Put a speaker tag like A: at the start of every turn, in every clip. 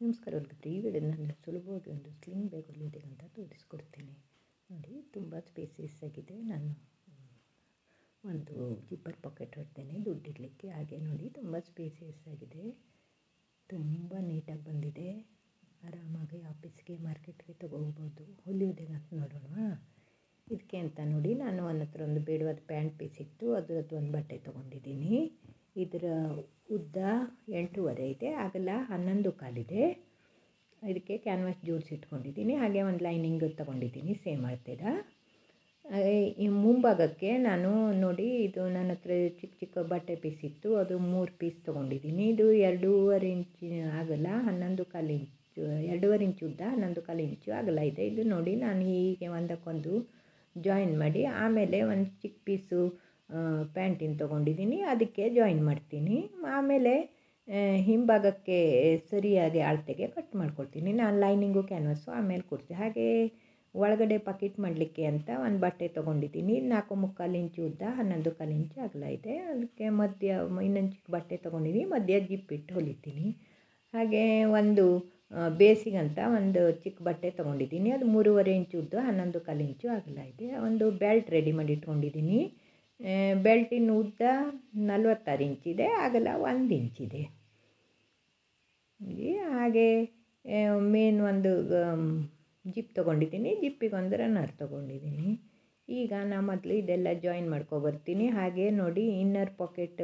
A: ನಮಸ್ಕಾರ ಒಂದು ಈ ವಿಡಿಯೋ ನಾನು ಸುಲಭವಾಗಿ ಒಂದು ಸ್ಲಿಂಗ್ ಬ್ಯಾಗ್ ಹೊಲಿಯೋದೇ ಅಂತ ತೋರಿಸ್ಕೊಡ್ತೀನಿ. ನೋಡಿ ತುಂಬ ಸ್ಪೇಸಿಯಸ್ ಆಗಿದೆ. ನಾನು ಒಂದು ಜಿಪ್ಪರ್ ಪಾಕೆಟ್ ಹೊಡ್ತೇನೆ. ದುಡ್ಡಿಡಲಿಕ್ಕೆ ಹಾಗೆ ನೋಡಿ ತುಂಬ ಸ್ಪೇಸಿಯಸ್ ಆಗಿದೆ. ತುಂಬ ನೀಟಾಗಿ ಬಂದಿದೆ. ಆರಾಮಾಗಿ ಆಫೀಸ್ಗೆ ಮಾರ್ಕೆಟ್ಗೆ ತೊಗೋಬೋದು ಹೊಲಿಯೋದೇ ಅಂತ ನೋಡೋಣ. ಇದಕ್ಕೆ ಅಂತ ನೋಡಿ ನಾನು ನನ್ನ ಹತ್ರ ಒಂದು ಬೇಡವಾದ ಪ್ಯಾಂಟ್ ಪೀಸ್ ಇತ್ತು. ಅದರದ್ದು ಒಂದು ಬಟ್ಟೆ ತೊಗೊಂಡಿದ್ದೀನಿ. ಇದರ ಉದ್ದ ಅಗಲ ಹನ್ನೊಂದು ಕಾಲಿದೆ. ಇದಕ್ಕೆ ಕ್ಯಾನ್ವಾಸ್ ಜೋಡಿಸಿ ಇಟ್ಕೊಂಡಿದ್ದೀನಿ. ಹಾಗೆ ಒಂದು ಲೈನಿಂಗ್ ತೊಗೊಂಡಿದ್ದೀನಿ ಸೇಮ್ ಅಳ್ತೆದ. ಈ ಮುಂಭಾಗಕ್ಕೆ ನಾನು ನೋಡಿ, ಇದು ನನ್ನ ಹತ್ರ ಚಿಕ್ಕ ಚಿಕ್ಕ ಬಟ್ಟೆ ಪೀಸ್ ಇತ್ತು. ಅದು ಮೂರು ಪೀಸ್ ತೊಗೊಂಡಿದ್ದೀನಿ. ಇದು ಎರಡೂವರೆ ಇಂಚ್ ಆಗಲ್ಲ, ಹನ್ನೊಂದು ಕಾಲು ಇಂಚು ಎರಡೂವರೆ ಇಂಚು ಉದ್ದ ಹನ್ನೊಂದು ಕಾಲು ಇಂಚು ಅಗಲ ಇದೆ. ಇದು ನೋಡಿ, ನಾನು ಹೀಗೆ ಒಂದಕ್ಕೊಂದು ಜಾಯಿನ್ ಮಾಡಿ, ಆಮೇಲೆ ಒಂದು ಚಿಕ್ಕ ಪೀಸು ಪ್ಯಾಂಟಿನ ತೊಗೊಂಡಿದ್ದೀನಿ. ಅದಕ್ಕೆ ಜಾಯಿನ್ ಮಾಡ್ತೀನಿ. ಆಮೇಲೆ ಹಿಂಭಾಗಕ್ಕೆ ಸರಿಯಾಗಿ ಅಳತೆಗೆ ಕಟ್ ಮಾಡ್ಕೊಳ್ತೀನಿ. ನಾನು ಲೈನಿಂಗು ಕ್ಯಾನ್ವಸ್ಸು, ಆಮೇಲೆ ಕೊಡ್ತೀನಿ ಹಾಗೆ ಒಳಗಡೆ ಪಾಕೆಟ್ ಮಾಡಲಿಕ್ಕೆ ಅಂತ ಒಂದು ಬಟ್ಟೆ ತೊಗೊಂಡಿದ್ದೀನಿ. ನಾಲ್ಕು ಮುಕ್ಕಾಲು ಇಂಚು ಉದ್ದ, ಹನ್ನೊಂದು ಕಾಲು ಇಂಚು ಅಗಲ ಇದೆ. ಅದಕ್ಕೆ ಮಧ್ಯ, ಇನ್ನೊಂದು ಚಿಕ್ಕ ಬಟ್ಟೆ ತೊಗೊಂಡಿದ್ದೀನಿ. ಮಧ್ಯ ಜಿಪ್ ಇಟ್ಟು ಹೊಲಿತೀನಿ. ಹಾಗೆ ಒಂದು ಬೇಸಿಗಂತ ಒಂದು ಚಿಕ್ಕ ಬಟ್ಟೆ ತೊಗೊಂಡಿದ್ದೀನಿ. ಅದು ಮೂರುವರೆ ಇಂಚು ಉದ್ದ, ಹನ್ನೊಂದು ಕಾಲು ಇಂಚು ಅಗಲ ಇದೆ. ಒಂದು ಬೆಲ್ಟ್ ರೆಡಿ ಮಾಡಿ ಇಟ್ಕೊಂಡಿದ್ದೀನಿ. ಬೆಲ್ಟಿನ ಉದ್ದ ನಲ್ವತ್ತಾರು ಇಂಚಿದೆ ಅಗಲ ಒಂದು ಇಂಚಿದೆ ಹಾಗೆ ಮೇನ್ ಒಂದು ಜಿಪ್ ತೊಗೊಂಡಿದ್ದೀನಿ. ಜಿಪ್ಪಿಗೆ ಒಂದು ರನ್ನರ್ ತೊಗೊಂಡಿದ್ದೀನಿ. ಈಗ ನಾ ಮೊದಲು ಇದೆಲ್ಲ ಜಾಯಿನ್ ಮಾಡ್ಕೊಬರ್ತೀನಿ. ಹಾಗೆ ನೋಡಿ ಇನ್ನರ್ ಪಾಕೆಟ್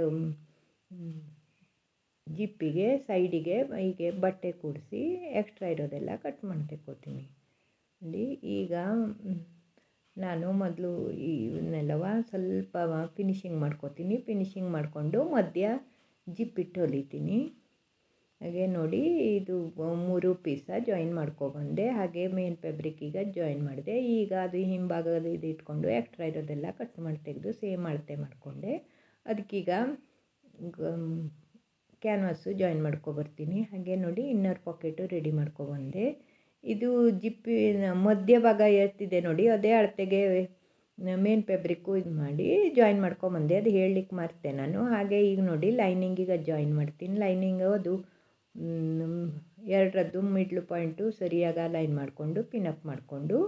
A: ಜಿಪ್ಪಿಗೆ ಸೈಡಿಗೆ ಹೀಗೆ ಬಟ್ಟೆ ಕೂಡಿಸಿ ಎಕ್ಸ್ಟ್ರಾ ಇರೋದೆಲ್ಲ ಕಟ್ ಮಾಡಿ ತೆಕ್ಕೋತೀನಿ ನೋಡಿ, ಈಗ ನಾನು ಮೊದಲು ಇವನ್ನೆಲ್ಲವ ಸ್ವಲ್ಪ ಫಿನಿಶಿಂಗ್ ಮಾಡ್ಕೋತೀನಿ. ಫಿನಿಶಿಂಗ್ ಮಾಡಿಕೊಂಡು ಮಧ್ಯ ಜಿಪ್ ಇಟ್ಟು ಹೊಲಿತೀನಿ. ಹಾಗೆ ನೋಡಿ, ಇದು ಮೂರು ಪೀಸ ಜಾಯಿನ್ ಮಾಡ್ಕೊಬಂದೆ, ಹಾಗೆ ಮೇನ್ ಈಗ ಜಾಯಿನ್ ಮಾಡಿದೆ. ಈಗ ಅದು ಹಿಂಭಾಗದ ಇದು ಇಟ್ಕೊಂಡು ಎಕ್ಸ್ಟ್ರಾ ಇರೋದೆಲ್ಲ ಕಟ್ ಮಾಡಿ ತೆಗೆದು ಸೇಮ್ ಅಳತೆ ಮಾಡಿಕೊಂಡೆ. ಅದಕ್ಕೀಗ ಕ್ಯಾನ್ವಾಸು ಜಾಯಿನ್ ಮಾಡ್ಕೊಬರ್ತೀನಿ. ಹಾಗೆ ನೋಡಿ ಇನ್ನರ್ ಪಾಕೆಟು ರೆಡಿ ಮಾಡ್ಕೊಬಂದೆ. ಇದು ಜಿಪ್ಪಿ ಮಧ್ಯ ಭಾಗ ಎತ್ತಿದೆ ನೋಡಿ, ಅದೇ ಅಳತೆಗೆ ಮೇನ್ ಫ್ಯಾಬ್ರಿಕ್ಕು ಇದು ಮಾಡಿ ಜಾಯಿನ್ ಮಾಡ್ಕೊಂಬಂದೆ. ಅದು ಹೇಳಲಿಕ್ಕೆ ಮರ್ತೆ ನಾನು. ಹಾಗೆ ಈಗ ನೋಡಿ ಲೈನಿಂಗಿಗೆ ಜಾಯಿನ್ ಮಾಡ್ತೀನಿ. ಲೈನಿಂಗು ಅದು ಎರಡರದ್ದು ಮಿಡ್ಲ್ ಪಾಯಿಂಟು ಸರಿಯಾಗಿ ಲೈನ್ ಮಾಡಿಕೊಂಡು, ಪಿನಪ್ ಮಾಡಿಕೊಂಡು,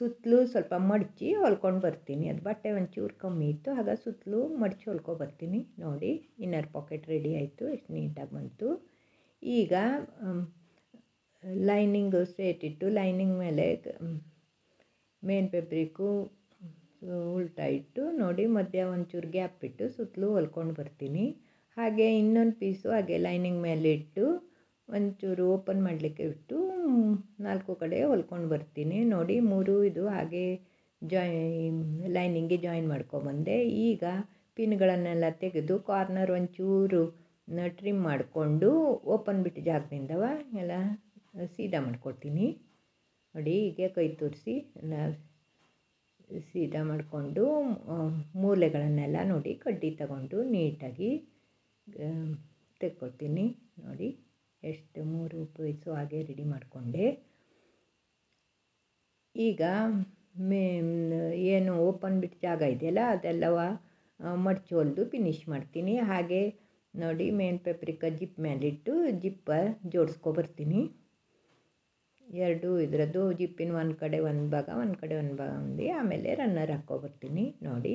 A: ಸುತ್ತಲೂ ಸ್ವಲ್ಪ ಮಡಚಿ ಹೊಲ್ಕೊಂಡು ಬರ್ತೀನಿ. ಅದು ಬಟ್ಟೆ ಒಂಚೂರು ಕಮ್ಮಿ ಇತ್ತು, ಆಗ ಸುತ್ತಲೂ ಮಡಚಿ ಹೊಲ್ಕೊ ಬರ್ತೀನಿ. ನೋಡಿ ಇನ್ನರ್ ಪಾಕೆಟ್ ರೆಡಿ ಆಯಿತು, ಎಷ್ಟು ನೀಟಾಗಿ ಬಂತು. ಈಗ ಲೈನಿಂಗ್ ಸ್ಟ್ರೇಟ್ ಇಟ್ಟು ಲೈನಿಂಗ್ ಮೇಲೆ ಮೇನ್ ಪೇಪ್ರಿಕು ಉಲ್ಟಾ ಇಟ್ಟು, ನೋಡಿ, ಮಧ್ಯ ಒಂಚೂರು ಗ್ಯಾಪ್ ಇಟ್ಟು ಸುತ್ತಲೂ ಹೊಲ್ಕೊಂಡು ಬರ್ತೀನಿ. ಹಾಗೆ ಇನ್ನೊಂದು ಪೀಸು ಹಾಗೆ ಲೈನಿಂಗ್ ಮೇಲೆ ಇಟ್ಟು ಒಂಚೂರು ಓಪನ್ ಮಾಡಲಿಕ್ಕೆ ಇಟ್ಟು ನಾಲ್ಕು ಕಡೆ ಹೊಲ್ಕೊಂಡು ಬರ್ತೀನಿ. ನೋಡಿ ಮೂರು ಇದು ಹಾಗೆ ಜಾಯ್ ಲೈನಿಂಗ್ಗೆ ಜಾಯಿನ್ ಮಾಡ್ಕೊಬಂದೆ. ಈಗ ಪಿನ್ಗಳನ್ನೆಲ್ಲ ತೆಗೆದು ಕಾರ್ನರ್ ಒಂಚೂರು ಟ್ರಿಮ್ ಮಾಡಿಕೊಂಡು ಓಪನ್ ಬಿಟ್ಟು ಜಾಗದಿಂದವ ಎಲ್ಲ ಸೀದಾ ಮಾಡ್ಕೊಡ್ತೀನಿ. ನೋಡಿ ಹೀಗೆ ಕೈ ತೋರಿಸಿ ಸೀದಾ ಮಾಡಿಕೊಂಡು, ಮೂಲೆಗಳನ್ನೆಲ್ಲ ನೋಡಿ ಕಡ್ಡಿ ತಗೊಂಡು ನೀಟಾಗಿ ತೆಕ್ಕೊಡ್ತೀನಿ ನೋಡಿ, ಎಷ್ಟು ಮೂರು ಪೀಸು ಹಾಗೆ ರೆಡಿ ಮಾಡಿಕೊಂಡೆ. ಈಗ ಮೇ, ಏನು ಓಪನ್ ಬಿಟ್ಟು ಜಾಗ ಇದೆಯಲ್ಲ, ಅದೆಲ್ಲವ ಮಡ್ಚಿ ಹೊಲಿದು ಫಿನಿಶ್ ಮಾಡ್ತೀನಿ. ಹಾಗೆ ನೋಡಿ ಮೇನ್ ಪೇಪ್ರಿಕ ಜಿಪ್ ಮೇಲಿಟ್ಟು ಜಿಪ್ಪ ಜೋಡಿಸ್ಕೊಬರ್ತೀನಿ ಎರಡು ಇದರದ್ದು ಜಿಪ್ಪಿನ ಒಂದು ಕಡೆ ಒಂದು ಭಾಗ, ಒಂದು ಕಡೆ ಒಂದು ಭಾಗ ಒಂದು, ಆಮೇಲೆ ರನ್ನರ್ ಹಾಕ್ಕೊಬರ್ತೀನಿ ನೋಡಿ,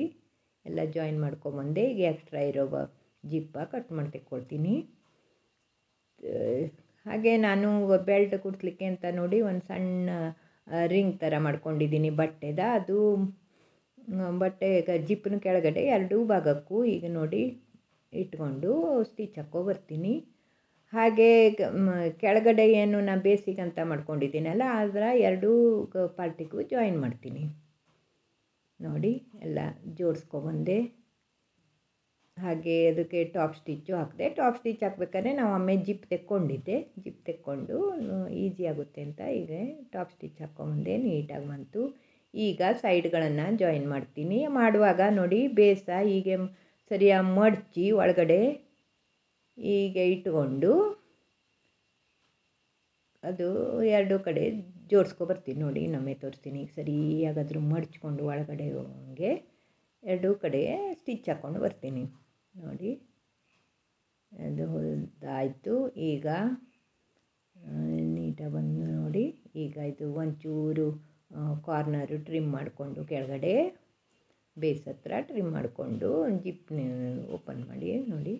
A: ಎಲ್ಲ ಜಾಯಿನ್ ಮಾಡ್ಕೊಬಂದೆ ಈಗ ಎಕ್ಸ್ಟ್ರಾ ಇರೋ ಜಿಪ್ಪ ಕಟ್ ಮಾಡಿ ತೆಕ್ಕೊಳ್ತೀನಿ. ಹಾಗೆ ನಾನು ಬೆಲ್ಟ್ ಕುಡ್ಸ್ಲಿಕ್ಕೆ ಅಂತ ನೋಡಿ ಒಂದು ಸಣ್ಣ ರಿಂಗ್ ಥರ ಮಾಡ್ಕೊಂಡಿದ್ದೀನಿ ಬಟ್ಟೆದ. ಅದು ಬಟ್ಟೆ ಜಿಪ್ಪಿನ ಕೆಳಗಡೆ ಎರಡೂ ಭಾಗಕ್ಕೂ ಈಗ ನೋಡಿ ಇಟ್ಕೊಂಡು ಸ್ಟಿಚ್ ಹಾಕೋ ಬರ್ತೀನಿ. ಹಾಗೆ ಕೆಳಗಡೆ ಏನು ನಾನು ಬೇಸಿಗೆ ಅಂತ ಮಾಡ್ಕೊಂಡಿದ್ದೀನಲ್ಲ ಅದರ ಎರಡೂ ಪಾರ್ಟಿಗೂ ಜಾಯಿನ್ ಮಾಡ್ತೀನಿ. ನೋಡಿ, ಎಲ್ಲ ಜೋಡಿಸ್ಕೊಬಂದೆ ಹಾಗೆ ಅದಕ್ಕೆ ಟಾಪ್ ಸ್ಟಿಚ್ಚು ಹಾಕಿದೆ ಟಾಪ್ ಸ್ಟಿಚ್ ಹಾಕ್ಬೇಕಾದ್ರೆ ನಾವು ಆಮೇಲೆ ಜಿಪ್ ತೆಕ್ಕೊಂಡಿದ್ದೆ. ಜಿಪ್ ತೆಕ್ಕೊಂಡು ಈಸಿ ಆಗುತ್ತೆ ಅಂತ ಈಗ ಟಾಪ್ ಸ್ಟಿಚ್ ಹಾಕ್ಕೊಂಬಂದೆ, ನೀಟಾಗಿ ಬಂತು. ಈಗ ಸೈಡ್ಗಳನ್ನು ಜಾಯಿನ್ ಮಾಡ್ತೀನಿ. ಮಾಡುವಾಗ ನೋಡಿ ಬೇಸ ಹೀಗೆ ಸರಿಯಾಗಿ ಮಡಚಿ ಒಳಗಡೆ ಹೀಗೆ ಇಟ್ಕೊಂಡು ಅದು ಎರಡು ಕಡೆ ಜೋಡಿಸ್ಕೊಬರ್ತೀನಿ ನೋಡಿ, ಇನ್ನೊಮ್ಮೆ ತೋರಿಸ್ತೀನಿ. ಈಗ ಸರಿಯಾಗಾದರೂ ಮಡಚ್ಕೊಂಡು ಒಳಗಡೆ ಹೋಗಿ ಎರಡೂ ಕಡೆ ಸ್ಟಿಚ್ ಹಾಕ್ಕೊಂಡು ಬರ್ತೀನಿ. ನೋಡಿ. ಅದು ಹೊಲ್ದಾಯಿತು. ಈಗ ನೀಟಾಗಿ ಬಂದು ನೋಡಿ. ಈಗ ಇದು ಒಂಚೂರು ಕಾರ್ನರು ಟ್ರಿಮ್ ಮಾಡಿಕೊಂಡು ಕೆಳಗಡೆ ಬೇಸ್ ಹತ್ರ ಟ್ರಿಮ್ ಮಾಡಿಕೊಂಡು ಜಿಪ್ ಓಪನ್ ಮಾಡಿ ನೋಡಿ.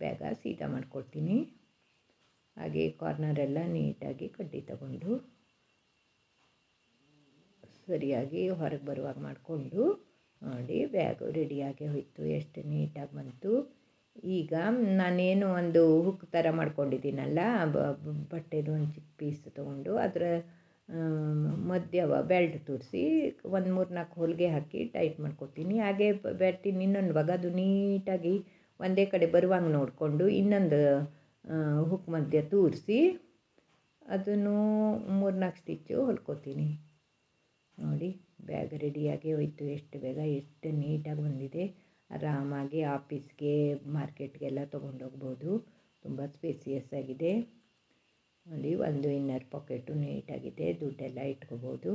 A: ಬೇಗ ಸೀದಾ ಮಾಡಿಕೊಡ್ತೀನಿ. ಹಾಗೆ ಕಾರ್ನರೆಲ್ಲ ನೀಟಾಗಿ ಕಡ್ಡಿ ತಗೊಂಡು, ಸರಿಯಾಗಿ ಹೊರಗೆ ಬರುವಾಗ ಮಾಡಿಕೊಂಡು ನೋಡಿ, ಬ್ಯಾಗು ರೆಡಿಯಾಗಿ ಹೋಯಿತು. ಎಷ್ಟು ನೀಟಾಗಿ ಬಂತು. ಈಗ ನಾನೇನು ಒಂದು ಹುಕ್ ಥರ ಮಾಡ್ಕೊಂಡಿದ್ದೀನಲ್ಲ ಬಟ್ಟೆದು ಒಂದು ಚಿಕ್ಕ ಪೀಸ್ ತೊಗೊಂಡು ಅದರ ಮಧ್ಯವ ಬೆಲ್ಟ್ ತೋರಿಸಿ ಒಂದು ಮೂರು ನಾಲ್ಕು ಹೊಲಿಗೆ ಹಾಕಿ ಟೈಟ್ ಮಾಡ್ಕೊತೀನಿ. ಹಾಗೆ ಬೆರ್ತೀನಿ ಇನ್ನೊಂದು ಭಾಗ ಅದು ನೀಟಾಗಿ ಒಂದೇ ಕಡೆ ಬರುವಂಗೆ ನೋಡಿಕೊಂಡು ಇನ್ನೊಂದು ಹುಕ್ ಮಧ್ಯ ತೂರಿಸಿ ಅದನ್ನು ಮೂರು ನಾಲ್ಕು ಸ್ಟಿಚ್ಚು ಹೊಲ್ಕೋತೀನಿ. ನೋಡಿ. ಬ್ಯಾಗ್ ರೆಡಿಯಾಗಿ ಹೋಯ್ತು. ಎಷ್ಟು ಬೇಗ ಎಷ್ಟು ನೀಟಾಗಿ ಬಂದಿದೆ. ಆರಾಮಾಗಿ ಆಫೀಸ್ಗೆ, ಮಾರ್ಕೆಟ್ಗೆಲ್ಲ ತೊಗೊಂಡೋಗ್ಬೋದು. ತುಂಬ ಸ್ಪೇಸಿಯಸ್ ಆಗಿದೆ. ನೋಡಿ, ಒಂದು ಇನ್ನರ್ ಪಾಕೆಟು ನೀಟಾಗಿದೆ. ದುಡ್ಡೆಲ್ಲ ಇಟ್ಕೋಬೋದು.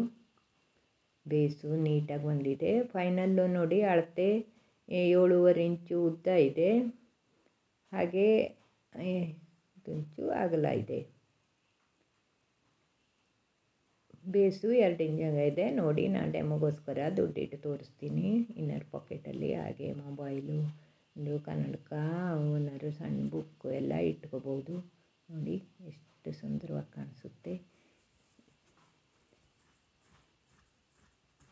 A: ಬೇಸು ನೀಟಾಗಿ ಬಂದಿದೆ. ಫೈನಲ್ಲು ನೋಡಿ, ಅಳತೆ ಏಳುವರೆ ಇಂಚು ಉದ್ದ ಇದೆ. ಹಾಗೆ ಇಂಚು ಅಗಲ ಇದೆ. ಬೇಸು ಎರಡು ಇಂಜಂಗ ಇದೆ. ನೋಡಿ ನಾನು ಡೆಮೋಗೋಸ್ಕರ ದುಡ್ಡಿಟ್ಟು ತೋರಿಸ್ತೀನಿ. ಇನ್ನರ್ ಪಾಕೆಟಲ್ಲಿ ಹಾಗೆ ಮೊಬೈಲು, ಒಂದು ಕನ್ನಡಕ ಏನಾದ್ರು ಸಣ್ಣ ಬುಕ್ ಎಲ್ಲ ಇಟ್ಕೋಬೋದು. ನೋಡಿ ಎಷ್ಟು ಸುಂದರವಾಗಿ ಕಾಣಿಸುತ್ತೆ.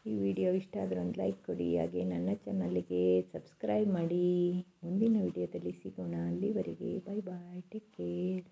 A: ಈ ವಿಡಿಯೋ ಇಷ್ಟ ಆದರೆ ಒಂದು ಲೈಕ್ ಕೊಡಿ. ಹಾಗೆ ನನ್ನ ಚಾನಲ್ಗೆ ಸಬ್ಸ್ಕ್ರೈಬ್ ಮಾಡಿ. ಮುಂದಿನ ವಿಡಿಯೋದಲ್ಲಿ ಸಿಗೋಣ. ಅಲ್ಲಿವರೆಗೆ ಬೈ ಬಾಯ್ ಟೇಕ್ ಕೇರ್.